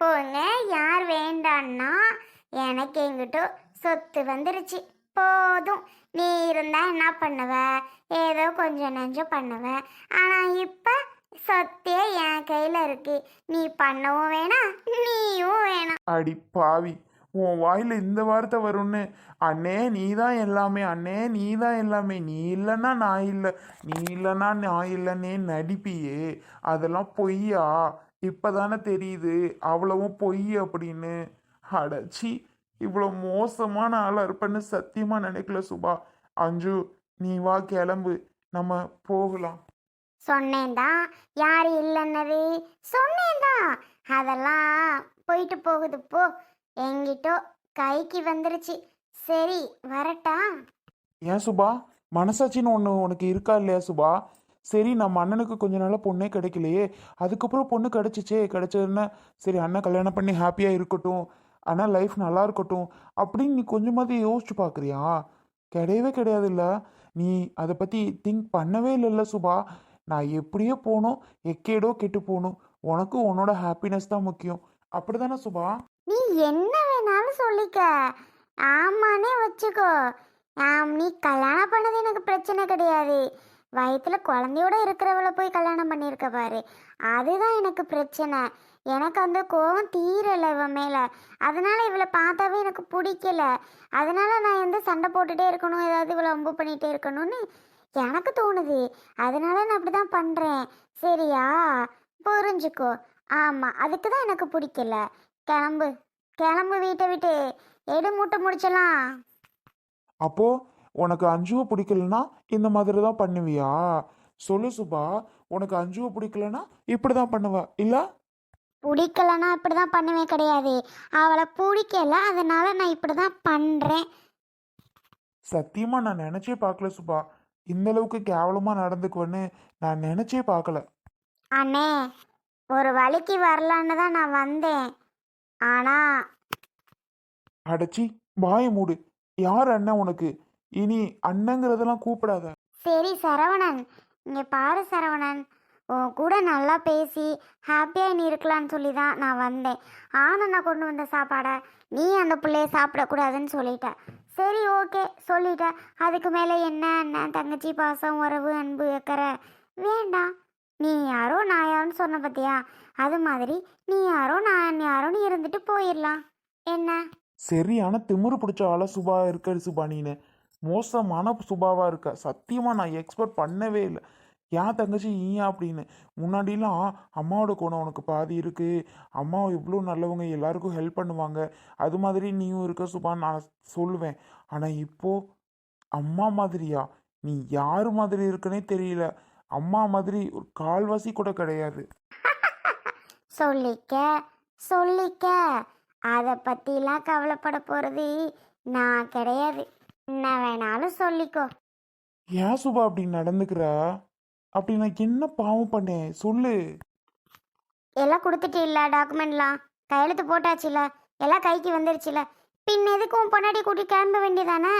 போங்க யார் வேண்டான்னா எனக்கு எங்கிட்ட சொத்து வந்துருச்சு. போதும். நீ இருந்தா என்ன பண்ணுவ? ஏதோ கொஞ்சம் நெஞ்சம் பண்ணுவ. ஆனா இப்ப சொத்தே என் கையில இருக்கு. நீ பண்ணவும் வேணாம் நீயும் வேணாம் அடி பாவி. உன் வாயில இந்த வார்த்தை வரும்னு. அண்ணே நீ தான் எல்லாமே. அண்ணே நீ தான் எல்லாமே. நீ இல்லைன்னா நான் இல்லை. நீ இல்லைன்னா நான் இல்லைன்னே நடிப்பியே. அதெல்லாம் பொய்யா? இப்பதானே தெரியுது அவ்வளவும் பொய் அப்படின்னு. அடச்சி இவ்வளோ மோசமான ஆளாக இருப்பேன்னு சத்தியமா நினைக்கல சுபா. அஞ்சு நீ வா கிளம்பு நம்ம போகலாம். சொன்னேன்தான் யார் இல்லைன்னது சொன்னேன்தான் அதெல்லாம் போயிட்டு போகுது போ. எங்கிட்டோ கைக்கு வந்துருச்சு. சரி வரட்டா? ஏன் சுபா மனசாட்சின்னு ஒன்று உனக்கு இருக்கா இல்லையா சுபா? சரி நம்ம அண்ணனுக்கு கொஞ்ச நாளாக பொண்ணே கிடைக்கலையே. அதுக்கப்புறம் பொண்ணு கிடைச்சிச்சே கிடைச்சதுன்னா சரி அண்ணன் கல்யாணம் பண்ணி ஹாப்பியாக இருக்கட்டும். ஆனால் லைஃப் நல்லா இருக்கட்டும். அப்படின்னு நீ கொஞ்சமாவது யோசிச்சு பார்க்குறியா கிடையவே கிடையாதுல்ல. நீ அதை பற்றி திங்க் பண்ணவே இல்லைல்ல சுபா. நான் எப்படியோ போகணும் எக்கேடோ கெட்டு போகணும் உனக்கு உன்னோட ஹாப்பினஸ் தான் முக்கியம். அப்படி தானே சுபா? நீ என்ன வேணாலும் சொல்லிக்க. ஆமானே வச்சுக்கோ. ஆம், நீ கல்யாணம் பண்ணது எனக்கு பிரச்சனை கிடையாது. வயிற்றுல குழந்தையோட இருக்கிறவளை போய் கல்யாணம் பண்ணியிருக்க பாரு. அதுதான் எனக்கு பிரச்சனை. எனக்கு அந்த கோவம் தீரலை இவன் மேலே. அதனால இவளை பார்த்தாவே எனக்கு பிடிக்கல. அதனால நான் எந்த சண்டை போட்டுட்டே இருக்கணும் ஏதாவது இவளை அம்பு பண்ணிகிட்டே இருக்கணும்னு எனக்கு தோணுது. அதனால நான் அப்படி தான் பண்ணுறேன் சரியா? புரிஞ்சுக்கோ. ஆமாம் அதுக்கு தான் எனக்கு பிடிக்கல. கிளம்பு. கிளம்பு வீட்டை விட்டு. எடு மூட்டை முடிச்சலாம். அப்போ உனக்கு அஞ்சுவை பிடிக்கலனா இந்த மாதிரி தான் பண்ணுவியா? சொல்லு சுபா உனக்கு அஞ்சுவை பிடிக்கலனா இப்படி தான் பண்ணுவ. இல்ல? பிடிக்கலன்னா இப்படி தான் பண்ணுவேன் கிடையாது. அவளை பிடிக்கல அதனால நான் இப்படி தான் பண்ணுறேன் சத்தியமா நான் நினைச்சே பார்க்கல சுபா. இந்த அளவுக்கு கேவலமா நடந்துக்குவேன்னு நான் நினைச்சே பார்க்கல. அண்ணே ஒரு வழிக்கு வரலான்னு தான் நான் வந்தேன். ஆனால் அடச்சி வாய மூடு. யார் அண்ணன் உனக்கு? இனி அண்ணங்கிறதெல்லாம் கூப்பிடாத. சரி சரவணன். இங்கே பாரு சரவணன். உன் கூட நல்லா பேசி ஹாப்பியாக நீ இருக்கலான்னு சொல்லி தான் நான் வந்தேன். ஆனால் நான் கொண்டு வந்த சாப்பாடை நீ அந்த பிள்ளைய சாப்பிடக்கூடாதுன்னு சொல்லிட்ட. சரி ஓகே சொல்லிட்ட. அதுக்கு மேலே என்ன அண்ணன் தங்கச்சி பாசம் உறவு அன்பு வைக்கிற வேண்டாம். நீ யாரோ நான் யாரோன்னு சொன்ன பார்த்தியா அது மாதிரி நீ யாரோ நான் யாரோன்னு இருந்துட்டு போயிடலாம். என்ன? சரியான திமிரு பிடிச்ச ஆள சுபா இருக்க சுபா நீனு மோசமான சுபாவாக இருக்க? சத்தியமாக நான் எக்ஸ்பெக்ட் பண்ணவே இல்லை. ஏன் தங்கச்சி ஏன் அப்படின்னு. முன்னாடிலாம் அம்மாவோட குணம் உனக்கு பாதி இருக்குது அம்மா இவ்வளோ நல்லவங்க எல்லாருக்கும் ஹெல்ப் பண்ணுவாங்க. அது மாதிரி நீயும் இருக்க சுபா நான் சொல்லுவேன். ஆனால் இப்போது அம்மா மாதிரியா? நீ யார் மாதிரி இருக்குன்னே தெரியல. அம்மா மாதிரி ஒரு கால்வாசி கூட கிடையாது. சொல்லிக்க சொல்லிக்க. அதை பற்றிலாம் கவலைப்பட போகிறது நான் கிடையாது. என்ன வேணாலும் சொல்லிக்கோ. ஏன் சுபா அப்படி நடந்துக்கிற? அப்படி நான் என்ன பாவம் பண்ணேன்? சொல்லு. எல்லாம் கொடுத்துட்டு இல்லை டாக்குமெண்ட்லாம்? கையெழுத்து போட்டாச்சுல எல்லாம் கைக்கு வந்துருச்சுல பின் எதுக்கு உன் பொன்னாடி கூட்டி கிளம்ப வேண்டியதானே?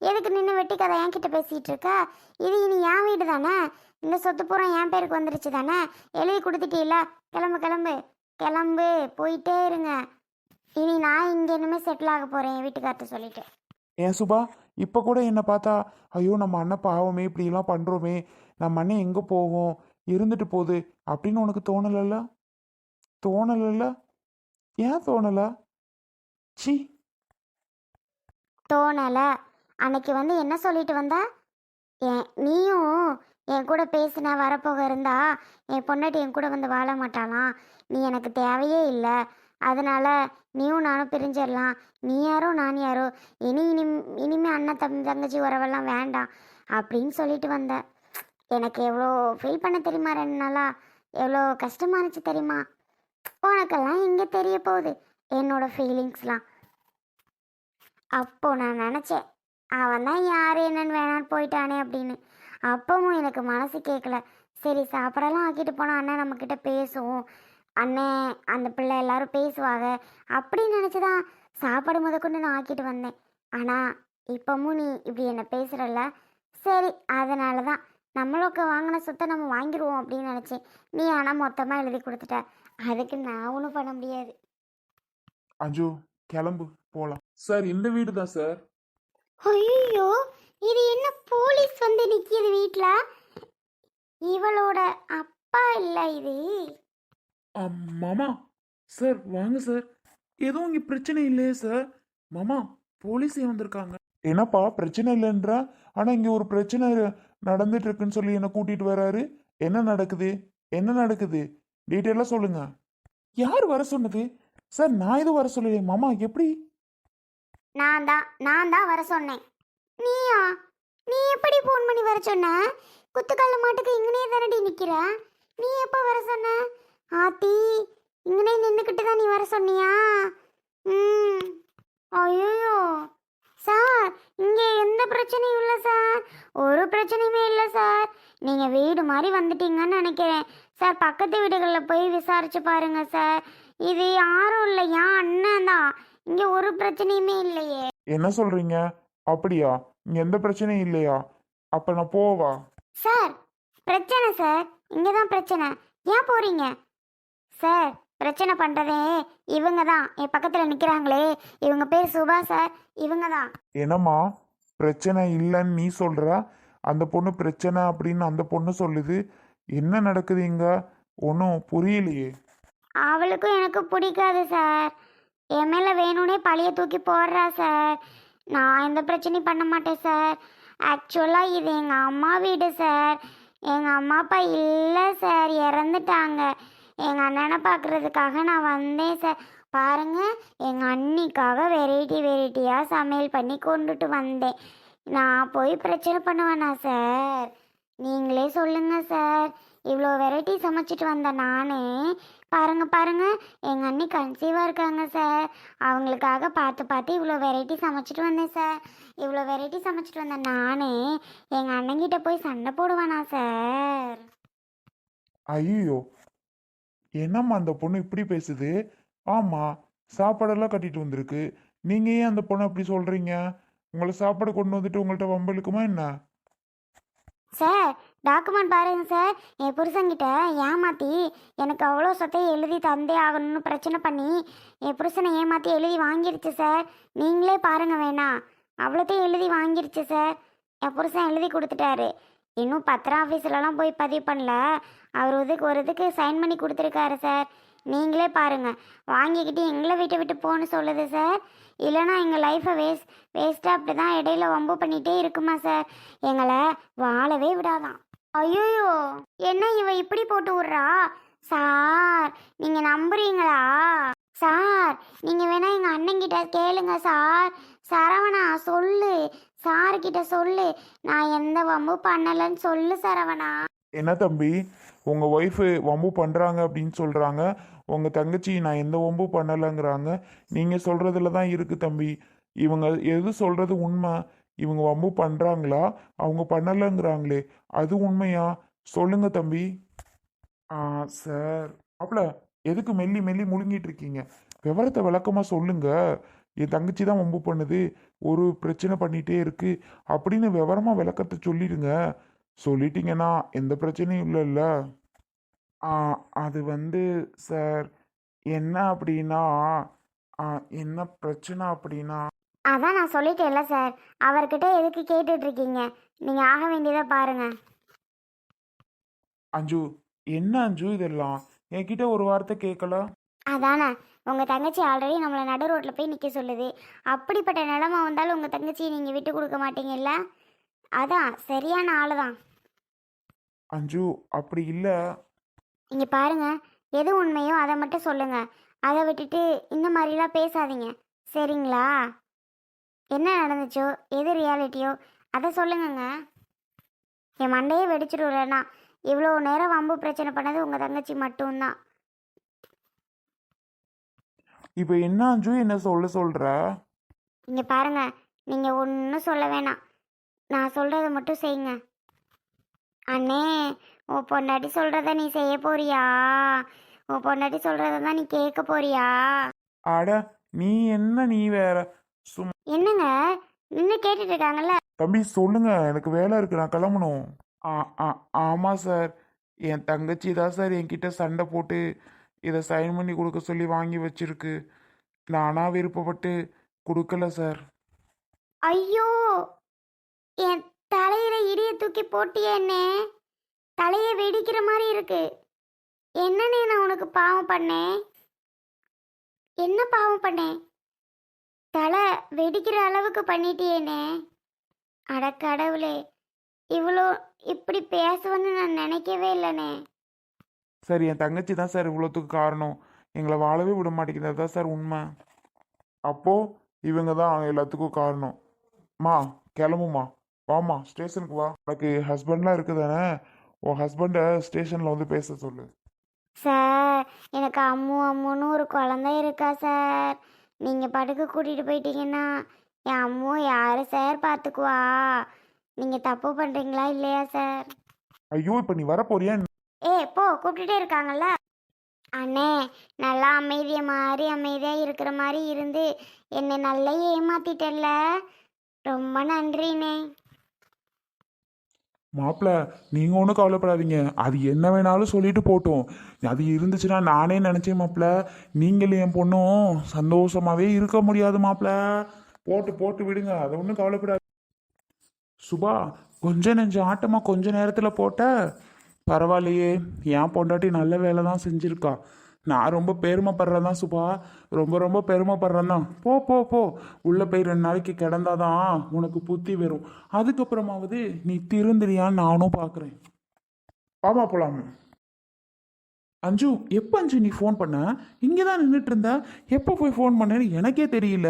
எதுக்கு நின்று வெட்டி கதை என்கிட்ட பேசிகிட்டு இருக்க? இது இனி என் வீடு தானே? இந்த சொத்து பூரா என் பேருக்கு வந்துருச்சு தானே? எழுதி கொடுத்துட்டீல்ல? கிளம்பு கிளம்பு. கிளம்பு போயிட்டே இருங்க. இனி நான் இங்கே இனிமேல் செட்டில் ஆக போகிறேன் என் வீட்டுக்கார்ட்ட சொல்லிட்டு. ஏன் சுபா? இப்போ கூட என்னை பார்த்தா ஐயோ நம்ம அண்ணன் பாவமே இப்படிலாம் பண்ணுறோமே நம்ம அண்ணன் எங்கே போவோம் இருந்துட்டு போகுது அப்படின்னு உனக்கு தோணலைல்ல? தோணலைல்ல? ஏன் தோணலை? சி தோணலை. அன்னைக்கு வந்து என்ன சொல்லிட்டு வந்த? என் நீயும் என் கூட பேசின வரப்போக இருந்தா என் பொண்டாட்டி என் கூட வந்து வாழ மாட்டாளாம். நீ எனக்கு தேவையே இல்லை. அதனால நீயும் நானும் பிரிஞ்சிடலாம். நீ யாரோ நான் யாரோ. இனி இனி இனிமே அண்ணன் தம்பி தங்கச்சி உறவெல்லாம் வேண்டாம் அப்படின்னு சொல்லிட்டு வந்த. எனக்கு எவ்வளோ ஃபீல் பண்ண தெரியுமா ரெண்டு நாளா? எவ்வளோ கஷ்டமா இருந்துச்சு தெரியுமா? உனக்கெல்லாம் இங்கே தெரிய போகுது என்னோட ஃபீலிங்ஸ்லாம் அப்போ நான் நினச்சேன் அவன் தான் யார் என்னன்னு வேணான்னு போயிட்டானே அப்படின்னு. அப்பவும் எனக்கு மனசு கேட்கல சரி சாப்பாடெல்லாம் ஆக்கிட்டு போனால் அண்ணன் நம்மக்கிட்ட பேசுவோம். அண்ணன் அந்த பிள்ளை எல்லாரும் பேசுவாங்க. அப்படின்னு நினச்சி தான் சாப்பாடு முதற்கொண்டு நான் ஆக்கிட்டு வந்தேன். ஆனால் இப்போவும் நீ இப்படி என்ன பேசுகிறல்ல சரி அதனால தான் நம்மளுக்கு வாங்கின சொத்தை நம்ம வாங்கிடுவோம் அப்படின்னு நினச்சேன். நீ ஆனால் மொத்தமாக எழுதி கொடுத்துட்ட. அதுக்கு நான் ஒன்றும் பண்ண முடியாது. அஞ்சு கிளம்பு போலாம். சார் இந்த வீடு தான் சார்? ஐயோ இது என்ன போலீஸ் வந்து நிக்கிது வீட்ல? இவளோட அப்பா இல்ல இது? மாமா சார் வாங்க சார் எதுவும் இங்கே பிரச்சனை இல்லையே சார் மாமா போலீஸே வந்திருக்காங்க. என்னப்பா பிரச்சனை இல்லைன்றா? ஆனால் இங்கே ஒரு பிரச்சனை நடந்துட்டு இருக்குன்னு சொல்லி என்னை கூட்டிட்டு வராரு. என்ன நடக்குது? என்ன நடக்குது? டீட்டெயிலாக சொல்லுங்க. யார் வர சொன்னது? சார் நான் எதுவும் வர சொல்லலையே. மாமா எப்படி? நான் தான் நான் தான் வர சொன்னேன். நீயா? நீ எப்படி ஃபோன் பண்ணி வர சொன்ன? குத்துக்கல்ல மாட்டுக்கு இங்கனே தானடி நிக்கிற? நீ எப்போ வர சொன்ன? ஆத்தி இங்கனே நின்றுக்கிட்டு தான் நீ வர சொன்னியா? ம். ஐயோ சார் இங்கே எந்த பிரச்சனையும் இல்லை சார். ஒரு பிரச்சனையுமே இல்லை சார். நீங்கள் வீடு மாதிரி வந்துட்டீங்கன்னு நினைக்கிறேன். சார் பக்கத்து வீடுகளில் போய் விசாரிச்சு பாருங்க சார். இது யாரும் இல்லை. என் அண்ணன் தான். இங்கே ஒரு பிரச்சனையுமே இல்லையே. என்ன சொல்றீங்க? அப்படியா? இங்கே எந்த பிரச்சனையும் இல்லையா? அப்போ நான் போவா? சார் பிரச்சனை சார். இங்கே தான் பிரச்சனை. ஏன் போறீங்க? சார் பிரச்சனை பண்ணுறதே இவங்க தான். என் பக்கத்தில் நிற்கிறாங்களே இவங்க பேர் சுபா சார் இவங்க தான். என்னம்மா? பிரச்சனை இல்லைன்னு நீ சொல்ற? அந்த பொண்ணு பிரச்சனை அப்படின்னு அந்த பொண்ணு சொல்லுது. என்ன நடக்குது இங்க? ஒன்றும் புரியலையே. அவளுக்கும் எனக்கு பிடிக்காது சார் என் மேலே வேணும்னே பழைய தூக்கி போடுறா சார் நான் எந்த பிரச்சனையும் பண்ண மாட்டேன் சார் ஆக்சுவலாக இது எங்கள் அம்மா வீடு சார் எங்கள் அம்மா அப்பா இல்லை சார் இறந்துட்டாங்க. எங்கள் அண்ணனை பார்க்குறதுக்காக நான் வந்தேன் சார் பாருங்கள் எங்கள் அண்ணிக்காக வெரைட்டி வெரைட்டியாக சமையல் பண்ணி கொண்டுட்டு வந்தேன். நான் போய் பிரச்சனை பண்ணுவேனா சார் நீங்களே சொல்லுங்கள் சார் இவ்வளோ வெரைட்டி சமைச்சிட்டு வந்த நானே பாருங்க பாருங்க. எங்கள் அண்ணி கன்சீவாக இருக்காங்க சார் அவங்களுக்காக பார்த்து பார்த்து இவ்வளோ வெரைட்டி சமைச்சிட்டு வந்தேன் சார் இவ்வளோ வெரைட்டி சமைச்சிட்டு வந்த நானே எங்கள் அண்ணங்கிட்ட போய் சண்டை போடுவேனா சார் ஐயோ என்னம்மா அந்த பொண்ணு இப்படி பேசுது? ஆமாம் சாப்பாடெல்லாம் கட்டிட்டு வந்திருக்கு. நீங்கள் ஏன் அந்த பொண்ணை அப்படி சொல்கிறீங்க உங்களை சாப்பாடு கொண்டு வந்துட்டு உங்கள்கிட்ட வம்பளுக்குமா என்ன? சார் டாக்குமெண்ட் பாருங்க சார். என் புருஷன்கிட்ட ஏமாத்தி எனக்கு அவ்வளோ சொத்தை எழுதி தந்தே ஆகணும்னு பிரச்சனை பண்ணி என் புருஷனை ஏமாத்தி எழுதி வாங்கிருச்சு சார். நீங்களே பாருங்க வேணா. அவ்வளோத்தையும் எழுதி வாங்கிருச்சு சார். என் புருஷன் எழுதி கொடுத்துட்டாரு. இன்னும் பத்திரம் ஆஃபீஸ்லலாம் போய் பதிவு பண்ணல. அவர் இதுக்கு ஒரு இதுக்கு சைன் பண்ணி கொடுத்துருக்காரு சார் நீங்களே பாருங்க. வாங்கிக்கிட்டு எங்களை விட்டு விட்டு போன்னு சொல்லுது சார் இல்லைனா எங்கள் லைஃப்பை வேஸ்ட் வேஸ்ட்டாக அப்படி தான் இடையில வம்பு பண்ணிகிட்டே இருக்குமா சார் எங்களை வாழவே விடாதான். ஐயோயோ என்ன இவ இப்படி போட்டு விட்றா? சார் நீங்கள் நம்புறீங்களா? சார் நீங்கள் வேணால் எங்கள் அண்ணங்கிட்ட கேளுங்க சார் சரவணா சொல்லு. சார்கிட்ட சொல்லு. நான் எந்த வம்பு பண்ணலைன்னு சொல்லு சரவணா. என்ன தம்பி உங்க ஒய்ஃபு வம்பு பண்றாங்க அப்படின்னு சொல்றாங்க. உங்க தங்கச்சி நான் எந்த வம்பு பண்ணலைங்கிறாங்க. நீங்க சொல்றதுல தான் இருக்கு தம்பி. இவங்க எது சொல்றது உண்மை? இவங்க வம்பு பண்றாங்களா? அவங்க பண்ணலைங்கிறாங்களே அது உண்மையா? சொல்லுங்க தம்பி. ஆ சார் அப்பல எதுக்கு மெல்லி மெல்லி முழுங்கிட்டு இருக்கீங்க? விவரத்தை விளக்கமா சொல்லுங்க. என் தங்கச்சி தான் வம்பு பண்ணுது. ஒரு பிரச்சனை பண்ணிட்டே இருக்கு. அப்படின்னு விவரமா விளக்கத்தை சொல்லிடுங்க. சொல்லிட்டீங்கன்னா எந்த பிரச்சனையும் இல்லைல்ல? ஆ அது வந்து சார் என்ன அப்படின்னா என்ன பிரச்சனை அப்படின்னா அதான் நான் சொல்லிட்டேன்ல சார் அவர்கிட்ட எதுக்கு கேட்டுட்டு இருக்கீங்க நீங்கள் ஆக வேண்டியதை பாருங்க. அஞ்சு என்ன அஞ்சு இதெல்லாம்? என்கிட்ட ஒரு வார்த்தை கேட்கல? அதானே உங்கள் தங்கச்சி ஆல்ரெடி நம்மளை நடு ரோட்டில் போய் நிற்க சொல்லுது. அப்படிப்பட்ட நிலமை வந்தாலும் உங்கள் தங்கச்சியை நீங்கள் விட்டு கொடுக்க மாட்டீங்கல்ல? அதான் சரியான ஆளு தான் அஞ்சு அப்படி இல்லை. இங்கே பாருங்க. எது உண்மையோ அதை மட்டும் சொல்லுங்க. அதை விட்டுட்டு இந்த மாதிரிலாம் பேசாதீங்க. சரிங்களா? என்ன நடந்துச்சோ? எது ரியாலிட்டியோ அதை சொல்லுங்கங்க. என் மண்டையே வெடிச்சிடும்லண்ணா இவ்வளோ நேரம் வம்பு பிரச்சனை பண்ணது உங்கள் தங்கச்சி மட்டும்தான். இப்போ என்ன அஞ்சு? என்ன சொல்ல சொல்ற? இங்கே பாருங்க. நீங்கள் ஒன்றும் சொல்ல வேணாம். நான் சொல்கிறத மட்டும் செய்யுங்க. அண்ணே உன் பொண்டாட்டி சொல்கிறத நீ செய்ய போறியா? உன் பொண்டாட்டி சொல்கிறத தான் நீ கேட்க போறியா? அட நீ என்ன நீ வேற? சும்மா என்னங்க? நின்று கேட்டுட்டு இருக்காங்கல்ல? தம்பி சொல்லுங்க. எனக்கு வேலை இருக்கு. நான் கிளம்பணும். ஆ ஆ ஆமாம் சார். என் தங்கச்சி தான் சார் என்கிட்ட சண்டை போட்டு இதை சைன் பண்ணி கொடுக்க சொல்லி வாங்கி வச்சிருக்கு. நானாக விருப்பப்பட்டு கொடுக்கல சார். ஐயோ! என் தலையில இடிய தூக்கி போட்டியேண்ணே தலையை வெடிக்கிற மாதிரி இருக்கு. என்னண்ணே நான் உனக்கு பாவம் பண்ணேன்? என்ன பாவம் பண்ணேன்? தலை வெடிக்கிற அளவுக்கு பண்ணிட்டியேண்ணே. அட கடவுளே இவ்வளோ இப்படி பேசுவேன்னு நான் நினைக்கவே இல்லைண்ணே. சார் என் தங்கச்சி தான் சார் இவ்வளோத்துக்கு காரணம். எங்களை வாழவே விட மாட்டேங்குது. அதுதான் சார் உண்மை. அப்போது இவங்க தான் எல்லாத்துக்கும் காரணம். மா கிளம்புமா வாம்மா ஸ்டேஷனுக்கு வா. உனக்கு ஹஸ்பண்ட்லாம் இருக்குதானே? உன் ஹஸ்பண்டை ஸ்டேஷனில் வந்து பேச சொல்லு. சார் எனக்கு அம்மு அம்முன்னு ஒரு குழந்தை இருக்கா சார். நீங்கள் படுக்க கூட்டிகிட்டு போயிட்டீங்கன்னா என் அம்மு யார் சார் பார்த்துக்குவா நீங்கள் தப்பு பண்ணுறீங்களா இல்லையா சார்? ஐயோ இப்போ நீ வர போறியா ஏ போ கூப்பிட்டுட்டே இருக்காங்கல்ல? அண்ணே நல்லா அமைதியை மாதிரி அமைதியாக இருக்கிற மாதிரி இருந்து என்னை நல்லா ஏமாத்திட்டல்ல. ரொம்ப நன்றிண்ணே. மாப்பிள்ள நீங்கள் ஒன்றும் கவலைப்படாதீங்க. அது என்ன வேணாலும் சொல்லிட்டு போட்டோம். அது இருந்துச்சுன்னா நானே நினச்சேன் மாப்பிள்ள நீங்களும் என் பொண்ணும் சந்தோஷமாகவே இருக்க முடியாது மாப்பிள்ள போட்டு போட்டு விடுங்க. அதை ஒன்றும் கவலைப்படாது சுபா கொஞ்ச நெஞ்சு ஆட்டமாக கொஞ்ச நேரத்தில் போட்ட? பரவாயில்லையே. என் பொண்டாட்டி நல்ல வேலை தான் செஞ்சுருக்கா. நான் ரொம்ப பெருமைப்படுறேன் தான் சுபா. ரொம்ப ரொம்ப பெருமைப்படுறேன் தான் போ போ போ. உள்ளே போய் ரெண்டு நாளைக்கு கிடந்தாதான் உனக்கு புத்தி வரும். அதுக்கப்புறமாவது நீ திருந்துறியான்னு நானும் பார்க்குறேன் ஆமா போலாம். அஞ்சு எப்போ அஞ்சு நீ ஃபோன் பண்ண? இங்கே தான் நின்றுட்டு இருந்த எப்போ போய் ஃபோன் பண்ணேன்னு எனக்கே தெரியல.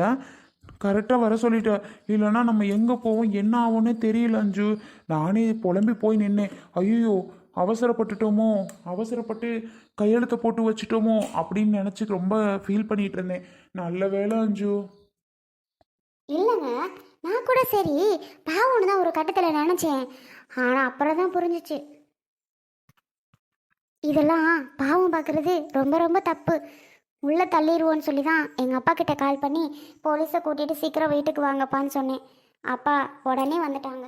கரெக்டாக வர சொல்லிட்ட. இல்லைன்னா நம்ம எங்கே போவோம்? என்ன ஆகும்னே தெரியல அஞ்சு. நானே புலம்பி போய் நின்னேன். ஐயோ அவசரப்பட்டுட்டோமோ? அவசரப்பட்டு கையெழுத்தை போட்டு வச்சுட்டோமோ? அப்படின்னு நினச்சி ரொம்ப ஃபீல் பண்ணிட்டு இருந்தேன். நல்ல வேலை அஞ்சு. இல்லைங்க நான் கூட சரி பாவம்னு தான் ஒரு கட்டத்தில் நினச்சேன். ஆனால் அப்புறம் தான் புரிஞ்சிச்சு. இதெல்லாம் பாவம் பார்க்குறது ரொம்ப ரொம்ப தப்பு. உள்ளே தள்ளிடுவோன்னு சொல்லி தான் எங்கள் அப்பா கிட்ட கால் பண்ணி போலீஸை கூட்டிகிட்டு சீக்கிரம் வீட்டுக்கு வாங்கப்பான்னு சொன்னேன். அப்பா உடனே வந்துட்டாங்க.